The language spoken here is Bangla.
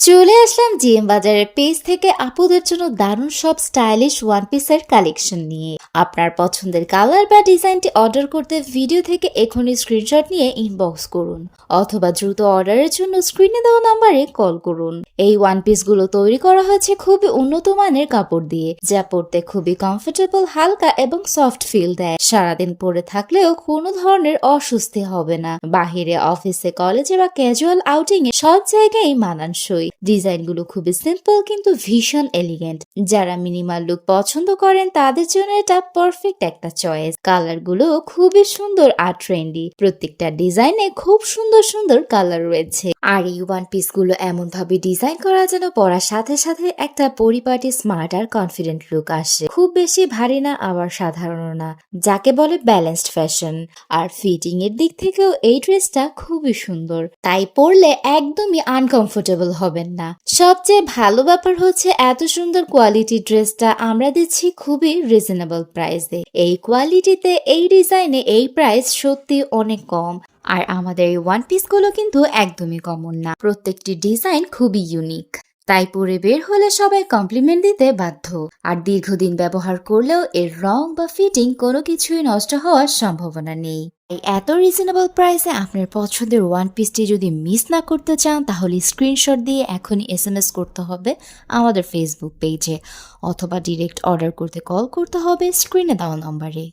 চলে আসলাম জিএম বাজারের পেজ থেকে আপুদের জন্য দারুণ সব স্টাইলিশ ওয়ান পিসের কালেকশন নিয়ে। আপনার পছন্দের কালার বা ডিজাইনটি অর্ডার করতে ভিডিও থেকে এখনই স্ক্রিনশট নিয়ে ইনবক্স করুন, অথবা দ্রুত অর্ডারের জন্য স্ক্রিনে দেওয়া নাম্বারে কল করুন। এই ওয়ান পিসগুলো তৈরি করা হয়েছে খুবই উন্নত মানের কাপড় দিয়ে, যা পরতে খুবই কমফোর্টেবল হালকা এবং সফট ফিল দেয়। সারাদিন পরে থাকলেও কোনো ধরনের অস্বস্তি হবে না। বাহিরে অফিসে কলেজে বা ক্যাজুয়াল আউটিং এ সব জায়গায় মানানসই। ডিজাইনগুলো খুবই সিম্পল কিন্তু ভীষণ এলিগেন্ট যারা মিনিমাল লুক পছন্দ করেন, তাদের জন্য এটা পারফেক্ট একটা চয়েস কালারগুলো খুবই সুন্দর আর ট্রেন্ডি প্রত্যেকটা ডিজাইনে খুব সুন্দর সুন্দর কালার রয়েছে। আর এই ওয়ান পিসগুলো এমন ভাবে ডিজাইন করা যেন পরার সাথে সাথে একটা পরিপাটি স্মার্ট আর কনফিডেন্ট লুক আসে। খুব বেশি ভারী না, আবার সাধারণ না। যাকে বলে ব্যালেন্সড ফ্যাশন আর ফিটিং এর দিক থেকেও এই ড্রেসটা খুবই সুন্দর। তাই পরলে একদমই আনকমফোর্টেবল হবেন না। সবচেয়ে ভালো ব্যাপার হচ্ছে এত সুন্দর কোয়ালিটি ড্রেসটা আমরা দিচ্ছি খুবই রিজনেবল প্রাইসে এই কোয়ালিটিতে এই ডিজাইনে এই প্রাইস সত্যি অনেক কম। আর আমাদের এই ওয়ান পিসগুলো কিন্তু একদমই কমন না। প্রত্যেকটি ডিজাইন খুবই ইউনিক তাই পরে বের হলে সবাই কমপ্লিমেন্ট দিতে বাধ্য। আর দীর্ঘদিন ব্যবহার করলেও এর রং বা ফিটিং কোনো কিছুই নষ্ট হওয়ার সম্ভাবনা নেই। এত রিজনেবল প্রাইসে আপনার পছন্দের ওয়ান পিসটি যদি মিস না করতে চান, তাহলে স্ক্রিনশট দিয়ে এখনই এস এম এস করতে হবে আমাদের ফেসবুক পেজে অথবা ডিরেক্ট অর্ডার করতে কল করতে হবে স্ক্রিনে দেওয়া নম্বরে।